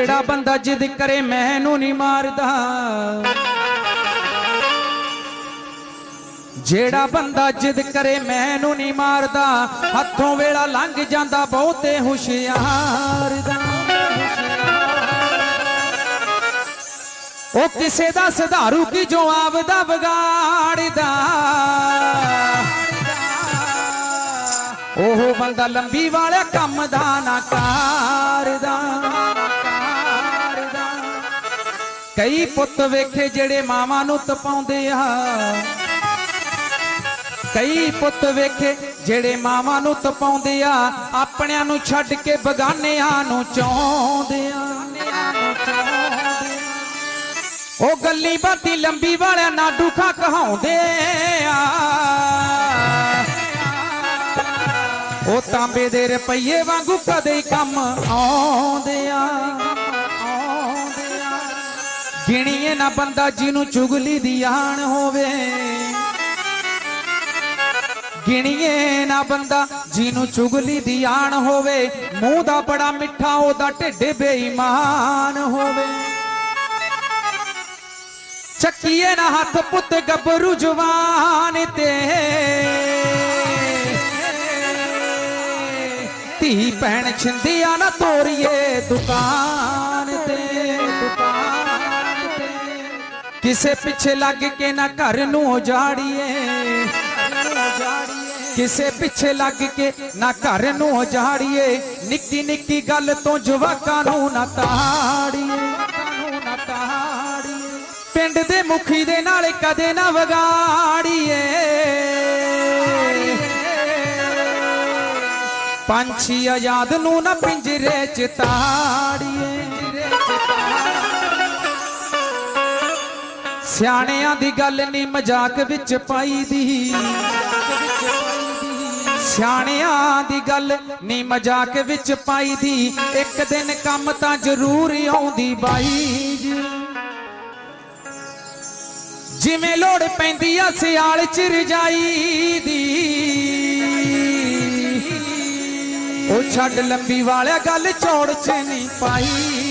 ਜਿਹੜਾ ਬੰਦਾ ਜਿੱਦ ਕਰੇ ਮੈਨੂੰ ਨਹੀਂ ਮਾਰਦਾ। ਜਿਹੜਾ ਬੰਦਾ ਜਿੱਦ ਕਰੇ ਮੈਨੂੰ ਨਹੀਂ ਮਾਰਦਾ, ਹੱਥੋਂ ਵੇਲਾ ਲੰਘ ਜਾਂਦਾ, ਬਹੁਤੇ ਹੁਸ਼ਿਆਰ ਦਾ। ਉਹ ਕਿਸੇ ਦਾ ਸੁਧਾਰੂ ਕੀ ਜੋ ਆਪਦਾ ਵਿਗਾੜਦਾ। ਉਹ ਬੰਦਾ ਲੰਬੀ ਵਾਲਿਆ ਕੰਮ ਦਾ ਨਾ ਕਰਦਾ ਕਈ ਪੁੱਤ ਵੇਖੇ ਜਿਹੜੇ ਮਾਵਾਂ ਨੂੰ ਤਪਾਉਂਦੇ ਆ। ਕਈ ਪੁੱਤ ਵੇਖੇ ਜਿਹੜੇ ਮਾਵਾਂ ਨੂੰ ਤਪਾਉਂਦੇ ਆ। ਆਪਣਿਆਂ ਨੂੰ ਛੱਡ ਕੇ ਬਗਾਨਿਆਂ ਨੂੰ ਚਾਹੁੰਦੇ ਆ। ਉਹ ਗੱਲੀ ਬਾਤੀ ਲੰਬੀ ਵਾਲਿਆਂ ਨਾ ਦੁੱਖਾਂ ਕਹਾਉਂਦੇ ਆ। ਉਹ ਤਾਂਬੇ ਦੇ ਰੁਪਈਏ ਵਾਂਗੂ ਕਦੇ ਕੰਮ ਆਉਂਦੇ ਆ। ਗਿਣੀਏ ਨਾ ਬੰਦਾ ਜਿਹਨੂੰ ਚੁਗਲੀ ਦੀ ਆਣ ਹੋਵੇ। ਗਿਣੀਏ ਨਾ ਬੰਦਾ ਜਿਹਨੂੰ ਚੁਗਲੀ ਦੀ ਆਣ ਹੋਵੇ। ਮੂੰਹ ਦਾ ਬੜਾ ਮਿੱਠਾ, ਉਹਦਾ ਢਿੱਡ ਬੇਈਮਾਨ ਹੋਵੇ। ਚੱਕੀਏ ਨਾ ਹੱਥ ਪੁੱਤ ਗੱਭਰੂ ਜਵਾਨ ਤੇ। ਧੀ ਭੈਣ ਛਿੰਦਿਆ ਨਾ ਤੋਰੀਏ ਦੁਕਾਨ। ਕਿਸੇ ਪਿੱਛੇ ਲੱਗ ਕੇ ਨਾ ਘਰ ਨੂੰ ਉਜਾੜੀਏ। ਕਿਸੇ ਪਿੱਛੇ ਲੱਗ ਕੇ ਨਾ ਘਰ ਨੂੰ ਉਜਾੜੀਏ। ਨਿੱਕੀ ਨਿੱਕੀ ਗੱਲ ਤੋਂ ਜਵਾਕਾਂ ਨੂੰ ਨਾ ਤਾੜੀਏ। ਪਿੰਡ ਦੇ ਮੁਖੀ ਦੇ ਨਾਲ ਕਦੇ ਨਾ ਵਗਾੜੀਏ। ਪੰਛੀ ਆਜ਼ਾਦ ਨੂੰ ਨਾ ਪਿੰਜਰੇ ਚ ਤਾੜੀਏ। ਸਿਆਣਿਆਂ ਦੀ ਗੱਲ ਨਹੀਂ ਮਜ਼ਾਕ ਵਿੱਚ ਪਾਈ ਦੀ। ਸਿਆਣਿਆਂ ਦੀ ਗੱਲ ਨਹੀਂ ਮਜ਼ਾਕ ਵਿੱਚ ਪਾਈ ਦੀ। ਇੱਕ ਦਿਨ ਕੰਮ ਤਾਂ ਜ਼ਰੂਰ ਆਉਂਦੀ ਬਾਈ ਜਿਵੇਂ ਲੋੜ ਪੈਂਦੀ ਆ ਸਿਆਲ ਚ ਰਜਾਈ ਦੀ। ਉਹ ਛੱਡ ਲੰਬੀ ਵਾਲਿਆ ਗੱਲ ਚੌੜ ਚ ਨਹੀਂ ਪਾਈ।